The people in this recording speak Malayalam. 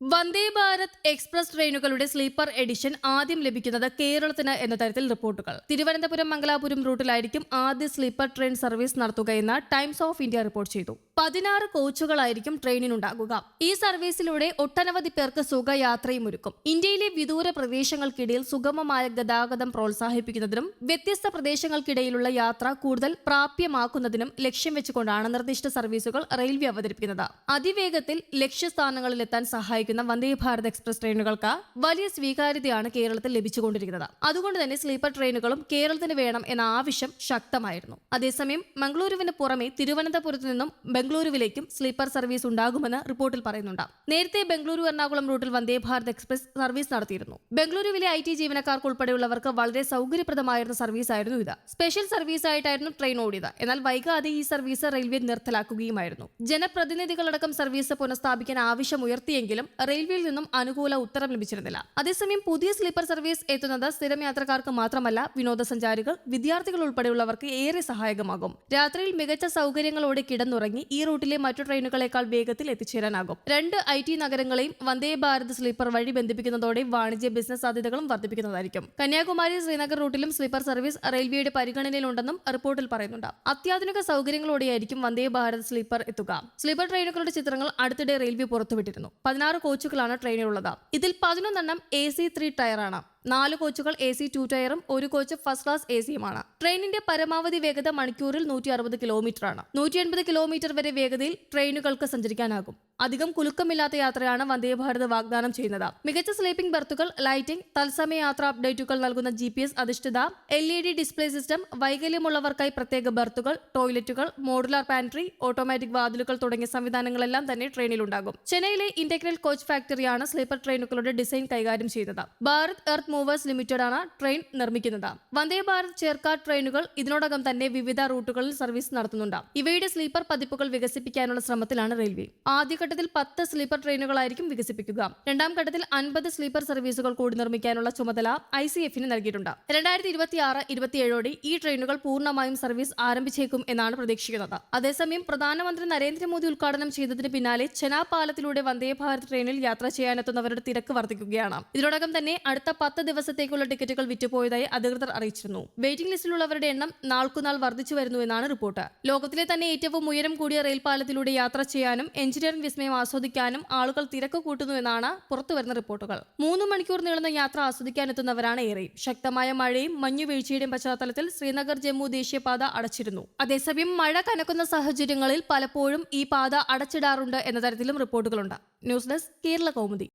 വന്ദേ ഭാരത് എക്സ്പ്രസ് ട്രെയിനുകളുടെ സ്ലീപ്പർ എഡിഷൻ ആദ്യം ലഭിക്കുന്നത് കേരളത്തിന് എന്ന തരത്തിൽ റിപ്പോർട്ടുകൾ. തിരുവനന്തപുരം മംഗലാപുരം റൂട്ടിലായിരിക്കും ആദ്യ സ്ലീപ്പർ ട്രെയിൻ സർവീസ് നടത്തുകയെന്ന് ടൈംസ് ഓഫ് ഇന്ത്യ റിപ്പോർട്ട് ചെയ്തു. പതിനാറ് കോച്ചുകളായിരിക്കും ട്രെയിനിനുണ്ടാകുക. ഈ സർവീസിലൂടെ ഒട്ടനവധി പേർക്ക് സുഖയാത്രയും ഒരുക്കും. ഇന്ത്യയിലെ വിദൂര പ്രദേശങ്ങൾക്കിടയിൽ സുഗമമായ ഗതാഗതം പ്രോത്സാഹിപ്പിക്കുന്നതിനും വ്യത്യസ്ത പ്രദേശങ്ങൾക്കിടയിലുള്ള യാത്ര കൂടുതൽ പ്രാപ്യമാക്കുന്നതിനും ലക്ഷ്യം വെച്ചുകൊണ്ടാണ് നിർദ്ദിഷ്ട സർവീസുകൾ റെയിൽവേ അവതരിപ്പിക്കുന്നത്. അതിവേഗത്തിൽ ലക്ഷ്യസ്ഥാനങ്ങളിലെത്താൻ സഹായിക്കുന്ന വന്ദേ ഭാരത് എക്സ്പ്രസ് ട്രെയിനുകൾക്ക് വലിയ സ്വീകാര്യതയാണ് കേരളത്തിൽ ലഭിച്ചുകൊണ്ടിരിക്കുന്നത്. അതുകൊണ്ട് തന്നെ സ്ലീപ്പർ ട്രെയിനുകളും കേരളത്തിന് വേണം എന്ന ആവശ്യം ശക്തമായിരുന്നു. അതേസമയം മംഗളൂരുവിന് പുറമെ തിരുവനന്തപുരത്ത് നിന്നും ബംഗളൂരുവിലേക്കും സ്ലീപ്പർ സർവീസ് ഉണ്ടാകുമെന്ന് റിപ്പോർട്ടിൽ പറയുന്നുണ്ട്. നേരത്തെ ബംഗളൂരു എറണാകുളം റൂട്ടിൽ വന്ദേ ഭാരത് എക്സ്പ്രസ് സർവീസ് നടത്തിയിരുന്നു. ബംഗളൂരുവിലെ ഐ ടി ജീവനക്കാർക്ക് ഉൾപ്പെടെയുള്ളവർക്ക് വളരെ സൗകര്യപ്രദമായിരുന്ന സർവീസ് ആയിരുന്നു ഇത്. സ്പെഷ്യൽ സർവീസ് ആയിട്ടായിരുന്നു ട്രെയിൻ ഓടിയത്. എന്നാൽ വൈകാതെ ഈ സർവീസ് റെയിൽവേ നിർത്തലാക്കുകയുമായിരുന്നു. ജനപ്രതിനിധികളടക്കം സർവീസ് പുനഃസ്ഥാപിക്കാൻ ആവശ്യമുയർത്തിയെങ്കിലും റെയിൽവേയിൽ നിന്നും അനുകൂല ഉത്തരം ലഭിച്ചിരുന്നില്ല. അതേസമയം പുതിയ സ്ലീപ്പർ സർവീസ് എത്തുന്നത് സ്ഥിരം യാത്രക്കാർക്ക് മാത്രമല്ല വിനോദസഞ്ചാരികൾ വിദ്യാർത്ഥികൾ ഉൾപ്പെടെയുള്ളവർക്ക് ഏറെ സഹായകമാകും. രാത്രിയിൽ മികച്ച സൗകര്യങ്ങളോടെ കിടന്നുറങ്ങി ഈ റൂട്ടിലെ മറ്റു ട്രെയിനുകളെക്കാൾ വേഗത്തിൽ എത്തിച്ചേരാനാകും. രണ്ട് ഐ ടി നഗരങ്ങളെയും വന്ദേ ഭാരത് സ്ലീപ്പർ വഴി ബന്ധിപ്പിക്കുന്നതോടെ വാണിജ്യ ബിസിനസ് സാധ്യതകളും വർദ്ധിപ്പിക്കുന്നതായിരിക്കും. കന്യാകുമാരി ശ്രീനഗർ റൂട്ടിലും സ്ലീപ്പർ സർവീസ് റെയിൽവേയുടെ പരിഗണനയിലുണ്ടെന്നും റിപ്പോർട്ടിൽ പറയുന്നുണ്ട്. അത്യാധുനിക സൗകര്യങ്ങളോടെയായിരിക്കും വന്ദേ ഭാരത് സ്ലീപ്പർ എത്തുക. സ്ലീപ്പർ ട്രെയിനുകളുടെ ചിത്രങ്ങൾ അടുത്തിടെ റെയിൽവേ പുറത്തുവിട്ടിരുന്നു. പതിനാറ് കോച്ചുകളാണ് ട്രെയിനിലുള്ളത് ഇതിൽ പതിനൊന്നെണ്ണം എ സി ത്രീ ടയറാണ് നാല് കോച്ചുകൾ എ സി ടു ടയറും ഒരു കോച്ച് ഫസ്റ്റ് ക്ലാസ് എ സിയുമാണ് ട്രെയിനിന്റെ പരമാവധി വേഗത മണിക്കൂറിൽ നൂറ്റി അറുപത് കിലോമീറ്റർ ആണ് നൂറ്റി എൺപത് കിലോമീറ്റർ വരെ വേഗതയിൽ ട്രെയിനുകൾക്ക് സഞ്ചരിക്കാനാകും. അധികം കുലുക്കമില്ലാത്ത യാത്രയാണ് വന്ദേ ഭാരത് വാഗ്ദാനം ചെയ്യുന്നത്. മികച്ച സ്ലീപ്പിംഗ് ബർത്തുകൾ ലൈറ്റിംഗ് തത്സമയ യാത്ര അപ്ഡേറ്റുകൾ നൽകുന്ന ജി പി എസ് അധിഷ്ഠിത L E D display system വൈകല്യമുള്ളവർക്കായി പ്രത്യേക ബർത്തുകൾ ടോയ്ലറ്റുകൾ മോഡുലാർ പാൻട്രി ഓട്ടോമാറ്റിക് വാതിലുകൾ തുടങ്ങിയ സംവിധാനങ്ങളെല്ലാം തന്നെ ട്രെയിനിലുണ്ടാകും. ചെന്നൈയിലെ ഇന്റഗ്രൽ കോച്ച് ഫാക്ടറിയാണ് സ്ലീപ്പർ ട്രെയിനുകളുടെ ഡിസൈൻ കൈകാര്യം ചെയ്യുന്നത്. ഭാരത് എർത്ത് മൂവേഴ്സ് ആണ് ട്രെയിൻ നിർമ്മിക്കുന്നത്. വന്ദേ ഭാരത് ചേർക്കാർ ട്രെയിനുകൾ ഇതിനോടകം തന്നെ വിവിധ റൂട്ടുകളിൽ സർവീസ് നടത്തുന്നുണ്ട്. ഇവയുടെ സ്ലീപ്പർ പതിപ്പുകൾ വികസിപ്പിക്കാനുള്ള ശ്രമത്തിലാണ് റെയിൽവേ ആദ്യഘട്ടത്തിൽ പത്ത് സ്ലീപ്പർ ട്രെയിനുകളായിരിക്കും വികസിപ്പിക്കുക. രണ്ടാം ഘട്ടത്തിൽ അൻപത് സ്ലീപ്പർ സർവീസുകൾ കൂടി നിർമ്മിക്കാനുള്ള ചുമതല ഐ സി എഫിന് നൽകിയിട്ടുണ്ട്. രണ്ടായിരത്തി ഇരുപത്തിയാറ് ഇരുപത്തിയേഴോടെ ഈ ട്രെയിനുകൾ പൂർണമായും സർവീസ് ആരംഭിച്ചേക്കും എന്നാണ് പ്രതീക്ഷിക്കുന്നത്. അതേസമയം പ്രധാനമന്ത്രി നരേന്ദ്രമോദി ഉദ്ഘാടനം ചെയ്തതിന് പിന്നാലെ ചെനാ പാലത്തിലൂടെ വന്ദേ ഭാരത് ട്രെയിനിൽ യാത്ര ചെയ്യാനെത്തുന്നവരുടെ തിരക്ക് വർദ്ധിക്കുകയാണ്. ഇതിനോടകം തന്നെ അടുത്ത പത്ത് ദിവസത്തേക്കുള്ള ടിക്കറ്റുകൾ വിറ്റുപോയതായി അധികൃതർ അറിയിച്ചിരുന്നു. വെയിറ്റിംഗ് ലിസ്റ്റിലുള്ളവരുടെ എണ്ണം നാൾക്കുനാൾ വർദ്ധിച്ചു വരുന്നുവെന്നാണ് റിപ്പോർട്ട്. ലോകത്തിലെ തന്നെ ഏറ്റവും ഉയരം കൂടിയ റെയിൽ പാലത്തിലൂടെ യാത്ര ചെയ്യാനും എഞ്ചിനീയറിംഗ് വിസ്മയം ആസ്വദിക്കാനും ആളുകൾ തിരക്ക് കൂട്ടുന്നുവെന്നാണ് പുറത്തുവരുന്ന റിപ്പോർട്ടുകൾ. മൂന്ന് മണിക്കൂർ നീളുന്ന യാത്ര ആസ്വദിക്കാനെത്തുന്നവരാണ് ഏറെ. ശക്തമായ മഴയും മഞ്ഞുവീഴ്ചയുടെയും പശ്ചാത്തലത്തിൽ ശ്രീനഗർ ജമ്മു ദേശീയപാത അടച്ചിരുന്നു. അതേസമയം മഴ കനക്കുന്ന സാഹചര്യങ്ങളിൽ പലപ്പോഴും ഈ പാത അടച്ചിടാറുണ്ട് എന്ന തരത്തിലും റിപ്പോർട്ടുകളുണ്ട്. News desk Kerala Kaumudi.